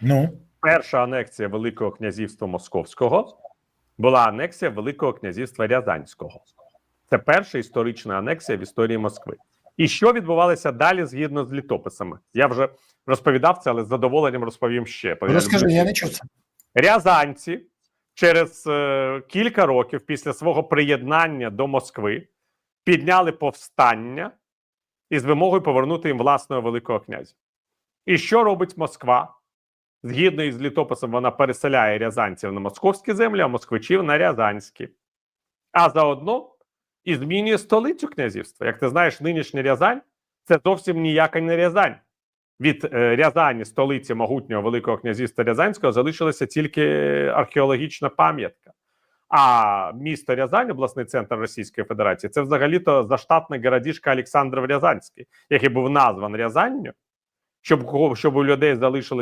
Ну, перша анексія Великого князівства Московського була анексія Великого князівства Рязанського. Це перша історична анексія в історії Москви. І що відбувалося далі згідно з літописами? Я вже розповідав це, але з задоволенням розповім ще. розкажи, я не чув це. Рязанці через е, кілька років після свого приєднання до Москви підняли повстання із вимогою повернути їм власного Великого князя. І що робить Москва? Згідно із літописом, вона переселяє рязанців на московські землі, а москвичів на рязанські. А заодно і змінює столицю князівства. Як ти знаєш, нинішня Рязань це зовсім ніяка не Рязань. Від е, Рязані, столиці могутнього Великого князівства Рязанського, залишилася тільки археологічна пам'ятка. А місто Рязань, обласний центр Російської Федерації, це взагалі-то заштатний городішка Олександров Рязанський, який був назван Рязанню, щоб, щоб у людей залишилися